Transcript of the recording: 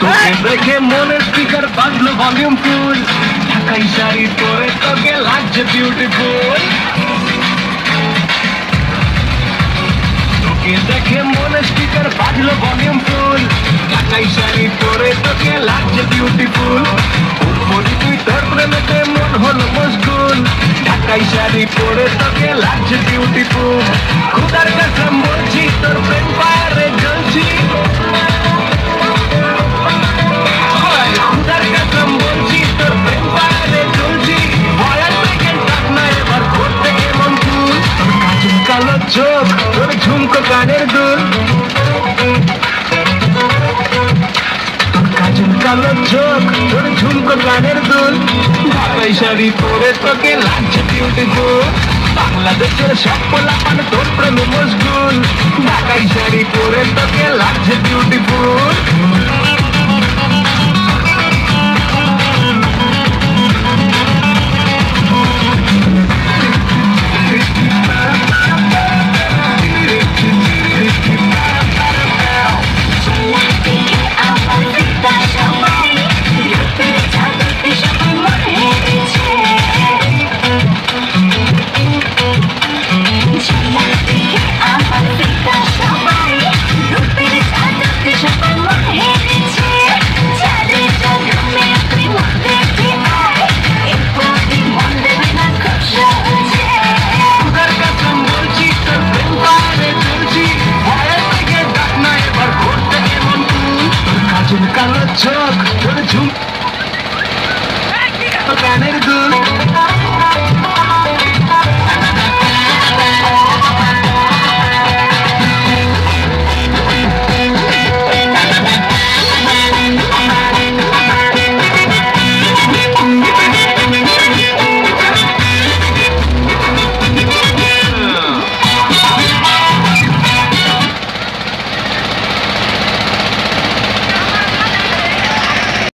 তোকে দেখে মনে স্পিকার বাজলো ভলিউম ফুল। ঢাকাই শাড়ি পরে তোকে লাগছে বিউটিফুল তোকে দেখে মনে স্পিকার বাজলো ভলিউম ফুল। ঢাকাই শাড়ি পরে তোকে লাগছে বিউটিফুল উপরি তুই তোর প্রেমেতে মন হলো মশগুল। ঢাকাই শাড়ি পরে তোকে লাগছে বিউটিফুল খুদার কাছে বলছি তোর কানের দুল ঢাকাই শাড়ি পরে তোকে লাগছে বিউটিফুল বাংলাদেশের সব পোলাপান তোর প্রেমে মশগুল ঢাকাই শাড়ি পরে তোকে চুলকানো চোখ ওর ঝুম গানের দুল।